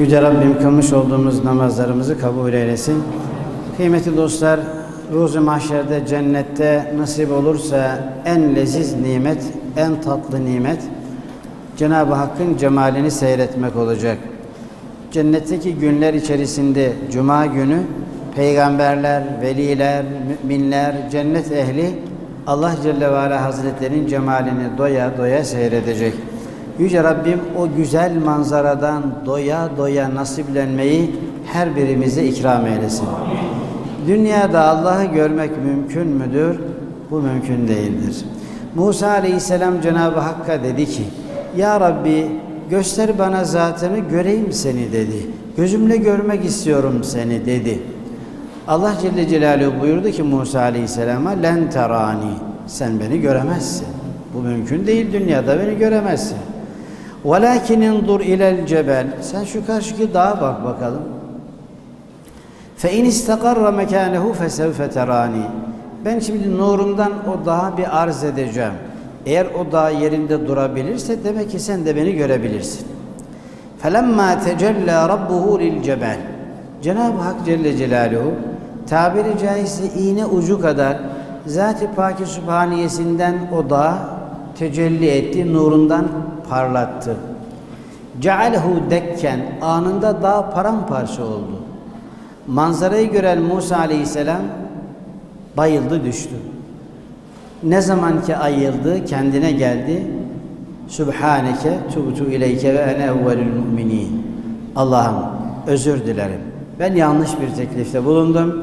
Yüce Rabbim kılmış olduğumuz namazlarımızı kabul eylesin. Kıymetli dostlar, ruzu mahşerde cennette nasip olursa en leziz nimet, en tatlı nimet Cenab-ı Hakk'ın cemalini seyretmek olacak. Cennetteki günler içerisinde cuma günü peygamberler, veliler, müminler, cennet ehli Allah Celle ve Ala Hazretlerinin cemalini doya doya seyredecek. Yüce Rabbim o güzel manzaradan doya doya nasiplenmeyi her birimize ikram eylesin. Dünyada Allah'ı görmek mümkün müdür? Bu mümkün değildir. Musa Aleyhisselam Cenab-ı Hakk'a dedi ki, Ya Rabbi göster bana zatını göreyim seni dedi. Gözümle görmek istiyorum seni dedi. Allah Celle Celaluhu buyurdu ki Musa Aleyhisselam'a len terani sen beni göremezsin. Bu mümkün değil dünyada beni göremezsin. Velakin indur ilel cebel sen şu karşıki dağa bak bakalım. Fe in istakarra mekanehu fesevfe terani. Ben şimdi nurumdan o dağa bir arz edeceğim. Eğer o dağ yerinde durabilirse demek ki sen de beni görebilirsin. فَلَمَّا تَجَلَّى رَبُّهُ لِلْجَبَلِ Cenab-ı Hak Celle Celaluhu tabiri caizse iğne ucu kadar Zat-ı Paki Sübhaniyesinden o dağa tecelli etti, nurundan parlattı. Cealehu dekken anında dağ paramparça oldu. Manzarayı gören Musa Aleyhisselam bayıldı düştü. Ne zaman ki ayıldı, kendine geldi. Sübhaneke tubtu ileyke ve ene evvelül müminin. Allah'ım özür dilerim. Ben yanlış bir teklifte bulundum.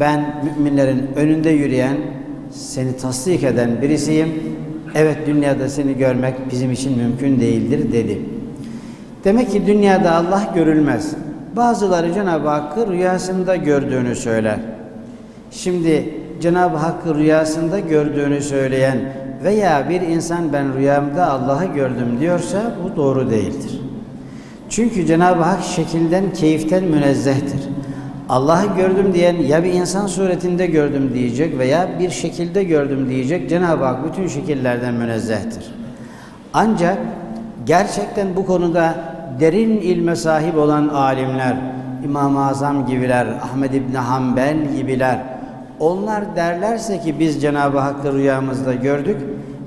Ben müminlerin önünde yürüyen, seni tasdik eden birisiyim. Evet dünyada seni görmek bizim için mümkün değildir dedi. Demek ki dünyada Allah görülmez. Bazıları Cenab-ı Hakk'ı rüyasında gördüğünü söyler. Şimdi Cenab-ı Hakk'ı rüyasında gördüğünü söyleyen veya bir insan ben rüyamda Allah'ı gördüm diyorsa bu doğru değildir. Çünkü Cenab-ı Hak şekilden, keyiften münezzehtir. Allah'ı gördüm diyen ya bir insan suretinde gördüm diyecek veya bir şekilde gördüm diyecek. Cenab-ı Hak bütün şekillerden münezzehtir. Ancak gerçekten bu konuda derin ilme sahip olan alimler, İmam-ı Azam gibiler, Ahmed İbni Hanbel gibiler, onlar derlerse ki biz Cenab-ı Hakk'ı rüyamızda gördük,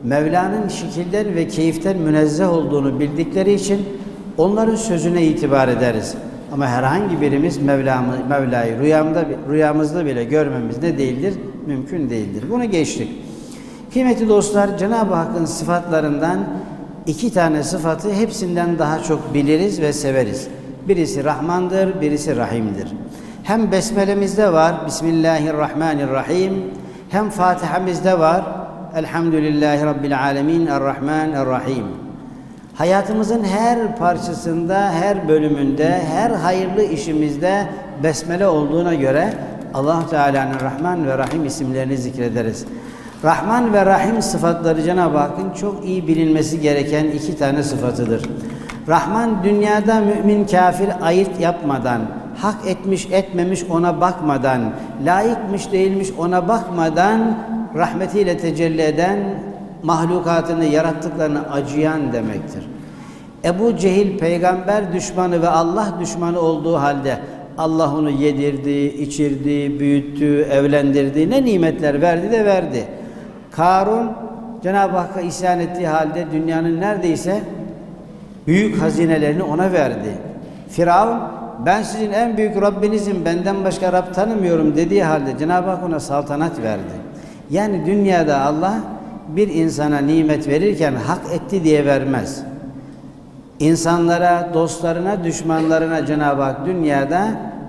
Mevla'nın şekilden ve keyiften münezzeh olduğunu bildikleri için onların sözüne itibar ederiz. Ama herhangi birimiz Mevlamı, Mevla'yı rüyamda, rüyamızda bile görmemiz ne değildir? Mümkün değildir. Bunu geçtik. Kıymetli dostlar, Cenab-ı Hakk'ın sıfatlarından iki tane sıfatı hepsinden daha çok biliriz ve severiz. Birisi Rahmandır, birisi Rahim'dir. Hem besmelemizde var Bismillahirrahmanirrahim. Hem Fatiha'mızda var Elhamdülillahi Rabbil Alemin Errahmanirrahim. Hayatımızın her parçasında, her bölümünde, her hayırlı işimizde besmele olduğuna göre Allah Teala'nın Rahman ve Rahim isimlerini zikrederiz. Rahman ve Rahim sıfatları Cenab-ı Hakk'ın çok iyi bilinmesi gereken iki tane sıfatıdır. Rahman dünyada mümin kafir ayırt yapmadan, hak etmiş etmemiş ona bakmadan, layıkmış değilmiş ona bakmadan rahmetiyle tecelli eden mahlukatını, yarattıklarını acıyan demektir. Ebu Cehil peygamber düşmanı ve Allah düşmanı olduğu halde Allah onu yedirdi, içirdi, büyüttü, evlendirdi, ne nimetler verdi de verdi. Karun Cenab-ı Hakk'a isyan ettiği halde dünyanın neredeyse büyük hazinelerini ona verdi. Firavun ben sizin en büyük Rabbinizim benden başka Rab tanımıyorum dediği halde Cenab-ı Hak ona saltanat verdi. Yani dünyada Allah bir insana nimet verirken hak etti diye vermez. İnsanlara, dostlarına, düşmanlarına Cenab-ı Hak dünyada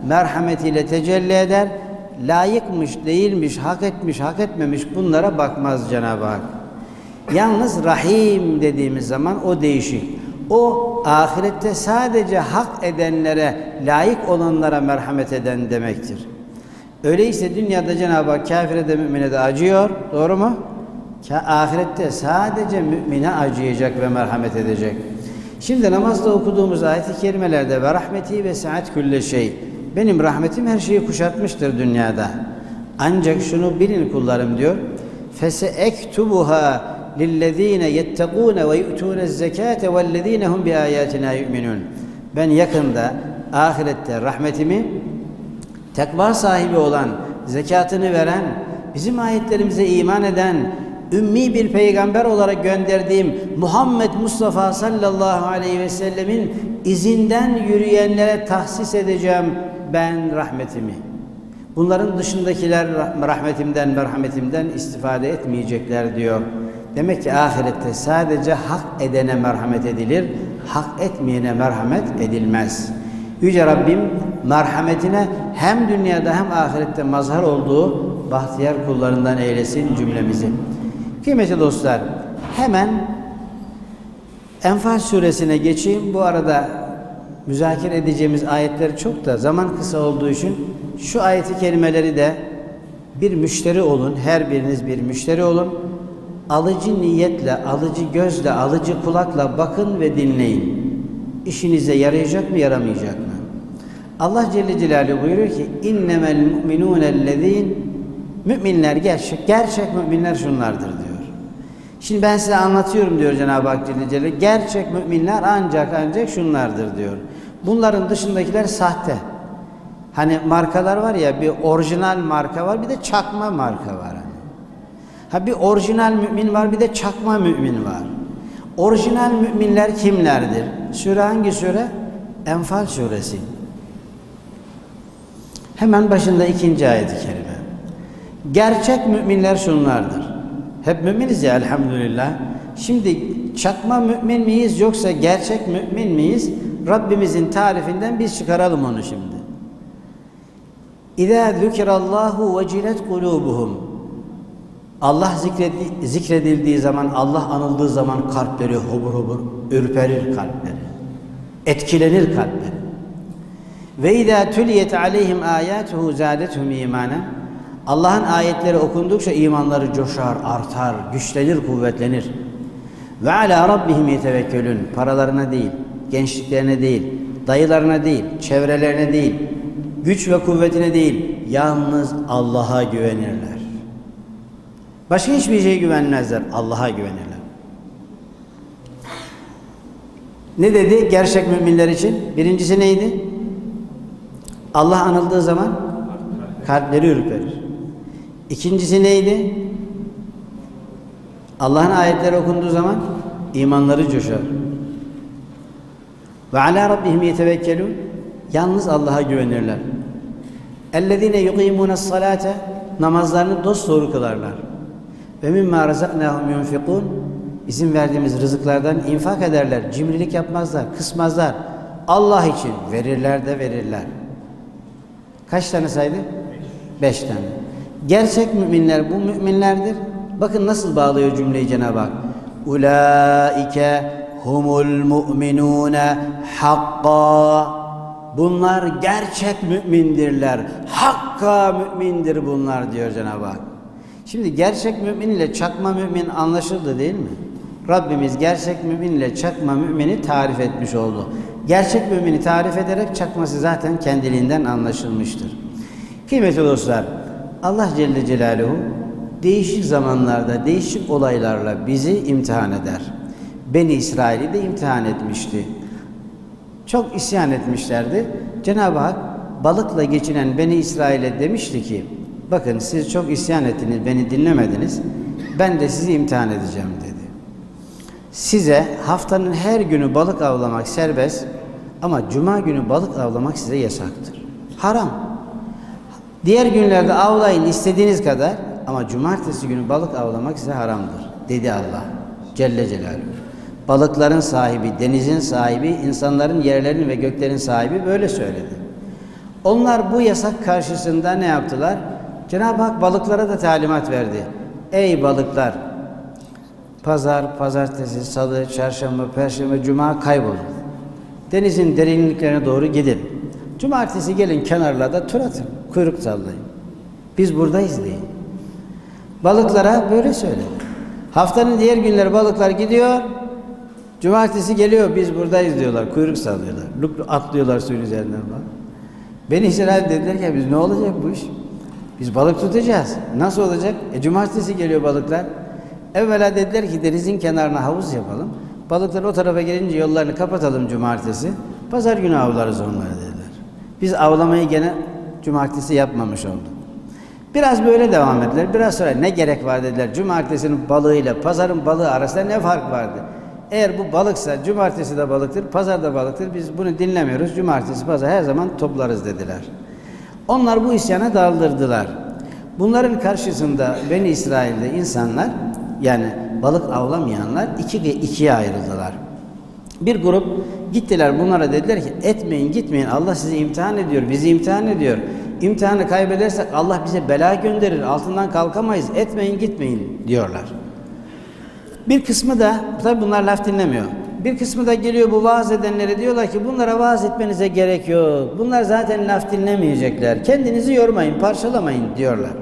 merhametiyle tecelli eder. Layıkmış, değilmiş, hak etmiş, hak etmemiş bunlara bakmaz Cenab-ı Hak. Yalnız Rahim dediğimiz zaman o değişik. O ahirette sadece hak edenlere, layık olanlara merhamet eden demektir. Öyleyse dünyada Cenab-ı Hak kafire de mümine de acıyor. Doğru mu? Ahirette sadece mümine acıyacak ve merhamet edecek. Şimdi namazda okuduğumuz ayet-i kerimelerde ve rahmeti ve saat külle şey. Benim rahmetim her şeyi kuşatmıştır dünyada. Ancak şunu bilin kullarım diyor. Fese ektubuha lillezine yettegûne ve yu'tûne zekâte vellezîne hum bi âyâtinâ yu'minûn. Ben yakında ahirette rahmetimi tekva sahibi olan, zekatını veren, bizim ayetlerimize iman eden, ümmi bir peygamber olarak gönderdiğim Muhammed Mustafa sallallahu aleyhi ve sellemin izinden yürüyenlere tahsis edeceğim ben rahmetimi. Bunların dışındakiler rahmetimden, merhametimden istifade etmeyecekler diyor. Demek ki ahirette sadece hak edene merhamet edilir, hak etmeyene merhamet edilmez. Yüce Rabbim merhametine hem dünyada hem ahirette mazhar olduğu bahtiyar kullarından eylesin cümlemizi. Kıymetli dostlar, hemen Enfal suresine geçeyim. Bu arada müzakere edeceğimiz ayetler çok da zaman kısa olduğu için şu ayeti kelimeleri de bir müşteri olun. Her biriniz bir müşteri olun. Alıcı niyetle, alıcı gözle, alıcı kulakla bakın ve dinleyin. İşinize yarayacak mı, yaramayacak mı? Allah Celle Celaluhu buyuruyor ki innemel mu'minûnellezîn Müminler gerçek, gerçek müminler şunlardır. Şimdi ben size anlatıyorum diyor Cenab-ı Hak Celle Celaluhu. Gerçek müminler ancak ancak şunlardır diyor. Bunların dışındakiler sahte. Hani markalar var ya bir orijinal marka var bir de çakma marka var. Hani. Ha bir orijinal mümin var bir de çakma mümin var. Orijinal müminler kimlerdir? Sure hangi sure? Enfal suresi. Hemen başında ikinci ayet-i kerime. Gerçek müminler şunlardır. Hep müminiz ya elhamdülillah. Şimdi çakma mümin miyiz yoksa gerçek mümin miyiz? Rabbimizin tarifinden biz çıkaralım onu şimdi. İzâ zükirallahu vecilet kulubuhum. Allah zikredi, zikredildiği zaman, Allah anıldığı zaman kalpleri hubur hubur ürperir kalpleri. Etkilenir kalpleri. Ve izâ tüliyet aleyhim âyâtuhu zâdethum imânen. Allah'ın ayetleri okundukça imanları coşar, artar, güçlenir, kuvvetlenir. Ve ala rabbihim yetevekkelün. Paralarına değil, gençliklerine değil, dayılarına değil, çevrelerine değil, güç ve kuvvetine değil, yalnız Allah'a güvenirler. Başka hiçbir şeye güvenmezler, Allah'a güvenirler. Ne dedi gerçek müminler için? Birincisi neydi? Allah anıldığı zaman kalpleri ürperir. İkincisi neydi? Allah'ın ayetleri okunduğu zaman imanları coşar. Ve ala rabbihim yetevekkelun. Yalnız Allah'a güvenirler. Ellezine yuqimuna salate namazlarını dosdoğru kılarlar. Ve mimma razaknahum yunfikun izin verdiğimiz rızıklardan infak ederler. Cimrilik yapmazlar, kısmazlar. Allah için verirler de verirler. Kaç tane saydı? Beş tane. Gerçek müminler bu müminlerdir. Bakın nasıl bağlıyor cümleyi Cenab-ı Hak. Ulaike humul mu'minune hakka. Bunlar gerçek mümindirler. Hakka mümindir bunlar diyor Cenab-ı Hak. Şimdi gerçek mümin ile çakma mümin anlaşıldı değil mi? Rabbimiz gerçek mümin ile çakma mümini tarif etmiş oldu. Gerçek mümini tarif ederek çakması zaten kendiliğinden anlaşılmıştır. Kıymetli dostlar, Allah Celle Celaluhu değişik zamanlarda, değişik olaylarla bizi imtihan eder. Beni İsrail'i de imtihan etmişti. Çok isyan etmişlerdi. Cenab-ı Hak balıkla geçinen Beni İsrail'e demişti ki, bakın siz çok isyan ettiniz, beni dinlemediniz. Ben de sizi imtihan edeceğim dedi. Size haftanın her günü balık avlamak serbest ama cuma günü balık avlamak size yasaktır. Haram. Diğer günlerde avlayın istediğiniz kadar ama cumartesi günü balık avlamak size haramdır dedi Allah Celle Celaluhu. Balıkların sahibi, denizin sahibi, insanların yerlerin ve göklerin sahibi böyle söyledi. Onlar bu yasak karşısında ne yaptılar? Cenab-ı Hak balıklara da talimat verdi. Ey balıklar! Pazar, pazartesi, salı, çarşamba, perşembe, cuma kaybolun. Denizin derinliklerine doğru gidin. Cumartesi gelin kenarlarda tur atın, kuyruk sallayın. Biz buradayız deyin. Balıklara böyle söyledi. Haftanın diğer günleri balıklar gidiyor, cumartesi geliyor biz buradayız diyorlar, kuyruk sallıyorlar. Atlıyorlar suyun üzerinden falan. Beni İsrail dediler ki biz ne olacak bu iş? Biz balık tutacağız. Nasıl olacak? E cumartesi geliyor balıklar. Evvela dediler ki denizin kenarına havuz yapalım. Balıklar o tarafa gelince yollarını kapatalım cumartesi. Pazar günü avlarız onları dediler. Biz avlamayı gene cumartesi yapmamış olduk. Biraz böyle devam ettiler. Biraz sonra ne gerek var dediler. Cumartesinin balığıyla pazarın balığı arasında ne fark vardı? Eğer bu balıksa cumartesi de balıktır, pazar da balıktır. Biz bunu dinlemiyoruz. Cumartesi, pazar her zaman toplarız dediler. Onlar bu isyana daldırdılar. Bunların karşısında Beni İsrail'de insanlar yani balık avlamayanlar iki, ikiye ayrıldılar. Bir grup gittiler bunlara dediler ki etmeyin gitmeyin Allah sizi imtihan ediyor bizi imtihan ediyor. İmtihanı kaybedersek Allah bize bela gönderir altından kalkamayız etmeyin gitmeyin diyorlar. Bir kısmı da tabi bunlar laf dinlemiyor. Bir kısmı da geliyor bu vaaz edenlere diyorlar ki bunlara vaaz etmenize gerek yok. Bunlar zaten laf dinlemeyecekler. Kendinizi yormayın, parçalamayın diyorlar.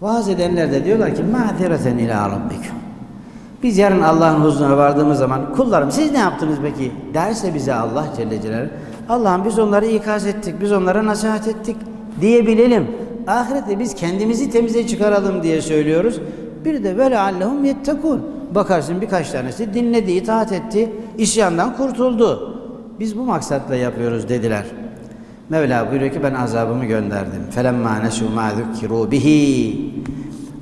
Vaaz edenler de diyorlar ki ma'zireten ila rabbikum. Biz yarın Allah'ın huzuruna vardığımız zaman kullarım siz ne yaptınız peki derse bize Allah Celle Celaluhu Allah'ım biz onları ikaz ettik, biz onlara nasihat ettik diyebilelim. Ahirette biz kendimizi temize çıkaralım diye söylüyoruz. Bir de böyle allahum yettekun. Bakarsın birkaç tanesi dinledi, itaat etti, isyandan kurtuldu. Biz bu maksatla yapıyoruz dediler. Mevla buyuruyor ki ben azabımı gönderdim. Felemma nesu ma zukkiru bihi.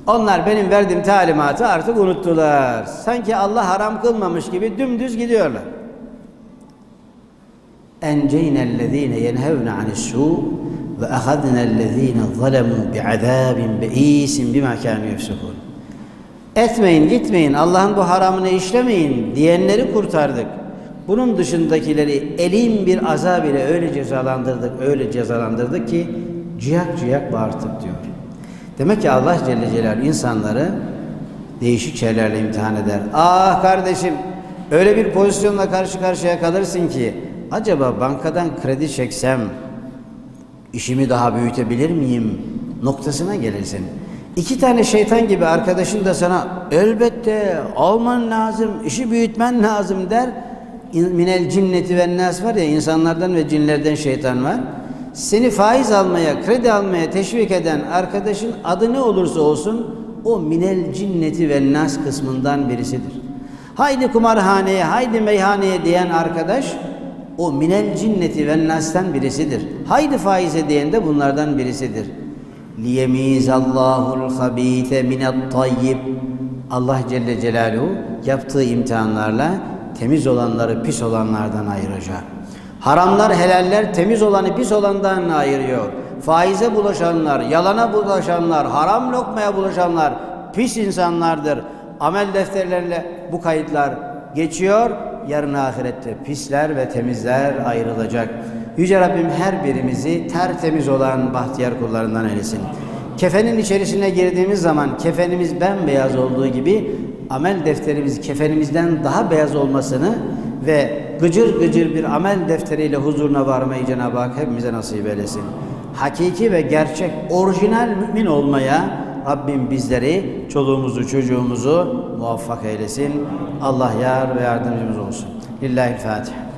Onlar benim verdiğim talimatı artık unuttular. Sanki Allah haram kılmamış gibi dümdüz gidiyorlar. اَنْجَيْنَا الَّذ۪ينَ يَنْهَوْنَ عَنِ السُّوءِ وَأَخَذْنَا الَّذ۪ينَ ظَلَمُوا بِعَذَابٍ بَئ۪يسٍ بِمَا كَانُوا يَفْسُقُونَ Etmeyin, gitmeyin, Allah'ın bu haramını işlemeyin diyenleri kurtardık. Bunun dışındakileri elim bir azab ile öyle cezalandırdık, öyle cezalandırdık ki ciyak ciyak bağırtık diyor. Demek ki Allah Celle Celaluhu insanları değişik şeylerle imtihan eder. Ah kardeşim öyle bir pozisyonla karşı karşıya kalırsın ki acaba bankadan kredi çeksem işimi daha büyütebilir miyim noktasına gelirsin. İki tane şeytan gibi arkadaşın da sana elbette alman lazım, işi büyütmen lazım der. Minel cinneti ve nas var ya insanlardan ve cinlerden şeytan var Seni faiz almaya, kredi almaya teşvik eden arkadaşın adı ne olursa olsun o minel cinneti ve nas kısmından birisidir. Haydi kumarhaneye, haydi meyhaneye diyen arkadaş o minel cinneti ve nas'tan birisidir. Haydi faize diyen de bunlardan birisidir. لِيَمِيزَ اللّٰهُ الْخَب۪يثَ مِنَ الطَّيِّبِ Allah Celle Celaluhu yaptığı imtihanlarla temiz olanları pis olanlardan ayıracak. Haramlar, helaller temiz olanı pis olandan ayırıyor. Faize bulaşanlar, yalana bulaşanlar, haram lokmaya bulaşanlar pis insanlardır. Amel defterlerine bu kayıtlar geçiyor. Yarın ahirette pisler ve temizler ayrılacak. Yüce Rabbim her birimizi tertemiz olan bahtiyar kullarından eylesin. Kefenin içerisine girdiğimiz zaman kefenimiz bembeyaz olduğu gibi amel defterimiz kefenimizden daha beyaz olmasını ve gıcır gıcır bir amel defteriyle huzuruna varmayı Cenab-ı Hak hepimize nasip eylesin. Hakiki ve gerçek orijinal mümin olmaya Rabbim bizleri, çoluğumuzu, çocuğumuzu muvaffak eylesin. Allah yar ve yardımcımız olsun. Lillahi'l-Fatiha.